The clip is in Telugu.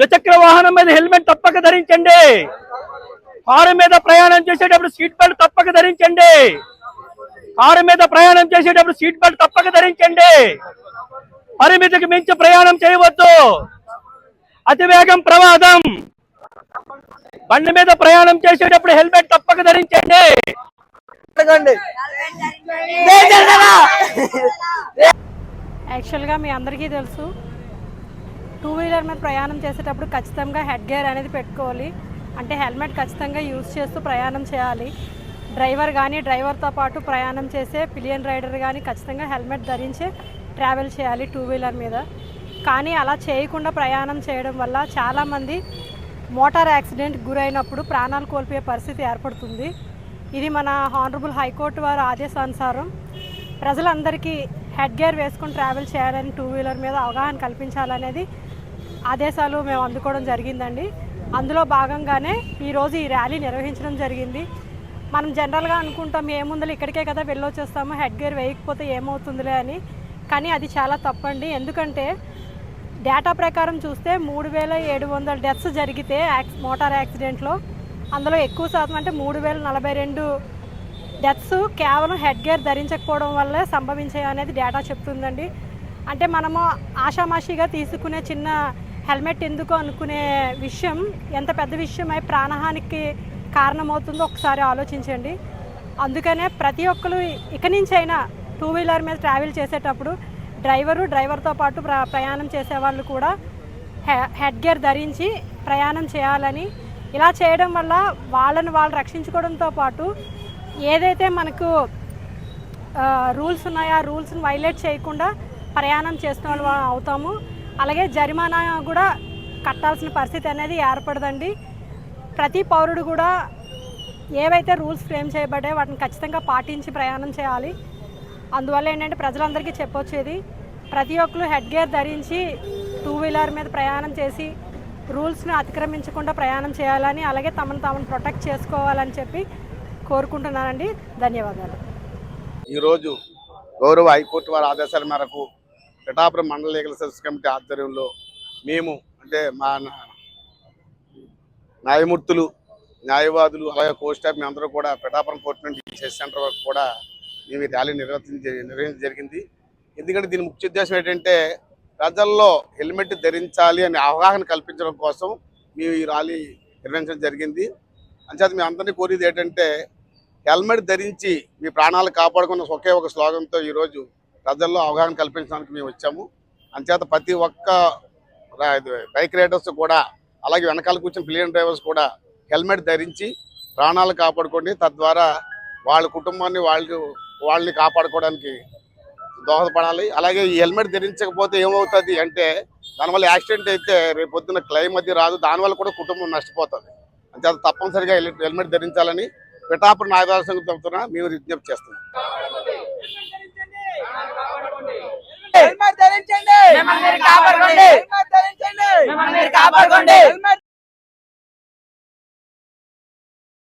ద్విచక్ర వాహనం మీద హెల్మెట్ తప్పక ధరించండి. కారు మీద ప్రయాణం చేసేటప్పుడు సీట్ బెల్ట్ తప్పక ధరించండి. కారు మీద ప్రయాణం చేసేటప్పుడు సీట్ బెల్ట్ తప్పక ధరించండి. పరిమితికి మించి ప్రయాణం చేయవద్దు. అతివేగం ప్రమాదం. బండి మీద ప్రయాణం చేసేటప్పుడు హెల్మెట్ తప్పక ధరించండి. యాక్చువల్గా మీ అందరికీ తెలుసు టూ వీలర్ మీద ప్రయాణం చేసేటప్పుడు ఖచ్చితంగా హెడ్ గేర్ అనేది పెట్టుకోవాలి. అంటే హెల్మెట్ ఖచ్చితంగా యూజ్ చేస్తూ ప్రయాణం చేయాలి. డ్రైవర్ కానీ డ్రైవర్తో పాటు ప్రయాణం చేసే పిలియన్ రైడర్ కానీ ఖచ్చితంగా హెల్మెట్ ధరించి ట్రావెల్ చేయాలి టూ వీలర్ మీద. కానీ అలా చేయకుండా ప్రయాణం చేయడం వల్ల చాలామంది మోటార్ యాక్సిడెంట్ గురైనప్పుడు ప్రాణాలు కోల్పోయే పరిస్థితి ఏర్పడుతుంది. ఇది మన హానరబుల్ హైకోర్టు వారి ఆదేశానుసారం ప్రజలందరికీ హెడ్ గేర్ వేసుకొని ట్రావెల్ చేయాలని టూ వీలర్ మీద అవగాహన కల్పించాలనేది ఆదేశాలు మేము అందుకోవడం జరిగిందండి. అందులో భాగంగానే ఈరోజు ఈ ర్యాలీ నిర్వహించడం జరిగింది. మనం జనరల్గా అనుకుంటాం ఏముందో ఇక్కడికే కదా వెళ్ళొచ్చేస్తాము హెడ్ గేర్ వేయకపోతే ఏమవుతుందిలే అని. కానీ అది చాలా తప్పండి. ఎందుకంటే డేటా ప్రకారం చూస్తే మూడు వేల ఏడు వందల డెత్స్ జరిగితే యాక్స్ మోటార్ యాక్సిడెంట్లో. అందులో ఎక్కువ శాతం అంటే మూడు వేల నలభై రెండు డెత్స్ కేవలం హెడ్ గేర్ ధరించకపోవడం వల్లే సంభవించాయి అనేది డేటా చెప్తుందండి. అంటే మనము ఆషామాషిగా తీసుకునే చిన్న హెల్మెట్ ఎందుకు అనుకునే విషయం ఎంత పెద్ద విషయమై ప్రాణహానికి కారణమవుతుందో ఒకసారి ఆలోచించండి. అందుకనే ప్రతి ఒక్కరు ఇక నుంచైనా టూ వీలర్ మీద ట్రావెల్ చేసేటప్పుడు డ్రైవరు డ్రైవర్తో పాటు ప్ర ప్రయాణం చేసేవాళ్ళు కూడా హె హెడ్ గేర్ ధరించి ప్రయాణం చేయాలని. ఇలా చేయడం వల్ల వాళ్ళని వాళ్ళు రక్షించుకోవడంతో పాటు ఏదైతే మనకు రూల్స్ ఉన్నాయో ఆ రూల్స్ని వైలేట్ చేయకుండా ప్రయాణం చేస్తున్న వాళ్ళు అవుతాము. అలాగే జరిమానా కూడా కట్టాల్సిన పరిస్థితి అనేది ఏర్పడదండి. ప్రతి పౌరుడు కూడా ఏవైతే రూల్స్ ఫ్రేమ్ చేయబడ్డాయో వాటిని ఖచ్చితంగా పాటించి ప్రయాణం చేయాలి. అందువల్ల ఏంటంటే ప్రజలందరికీ చెప్పొచ్చేది ప్రతి ఒక్కరు హెడ్ గేర్ ధరించి టూ వీలర్ మీద ప్రయాణం చేసి రూల్స్ను అతిక్రమించకుండా ప్రయాణం చేయాలని అలాగే తమను తమను ప్రొటెక్ట్ చేసుకోవాలని చెప్పి కోరుకుంటున్నానండి. ధన్యవాదాలు. ఈరోజు గౌరవ హైకోర్టు వారి ఆదేశాల మేరకు పిఠాపురం మండల లీగల్ సర్వీస్ కమిటీ ఆధ్వర్యంలో మేము అంటే మా నా- న్యాయమూర్తులు న్యాయవాదులు అలాగే కోస్ట్ మేము అందరూ కూడా పిఠాపురం కోర్టు నుండి చెస్ సెంటర్ వరకు కూడా మేము ర్యాలీ నిర్వహించి నిర్వహించడం జరిగింది. ఎందుకంటే దీని ముఖ్య ఉద్దేశం ఏంటంటే ప్రజల్లో హెల్మెట్ ధరించాలి అనే అవగాహన కల్పించడం కోసం మేము ఈ ర్యాలీ నిర్వహించడం జరిగింది. అంచేత మేము అందరినీ కోరేది ఏంటంటే హెల్మెట్ ధరించి మీ ప్రాణాలు కాపాడుకున్న ఒకే ఒక స్లోగన్తో ఈరోజు ప్రజల్లో అవగాహన కల్పించడానికి మేము వచ్చాము. అంచేత ప్రతి ఒక్క బైక్ రైడర్స్ కూడా అలాగే వెనకాల కూర్చున్న పిలియన్ డ్రైవర్స్ కూడా హెల్మెట్ ధరించి ప్రాణాలు కాపాడుకోండి. తద్వారా వాళ్ళ కుటుంబాన్ని వాళ్ళు వాళ్ళని కాపాడుకోవడానికి దోహదపడాలి. అలాగే ఈ హెల్మెట్ ధరించకపోతే ఏమవుతుంది అంటే దానివల్ల యాక్సిడెంట్ అయితే రేపు పొద్దున్న క్లెయిమ్ అది రాదు. దానివల్ల కూడా కుటుంబం నష్టపోతుంది. అంతే తప్పనిసరిగా హెల్మెట్ ధరించాలని పిఠాపురం నాయదార సంఘం తరఫున మేము విజ్ఞప్తి చేస్తున్నాం. ధరించండి మీరు కాపాడుకోండి. ధరించండి కాపాడుకోండి.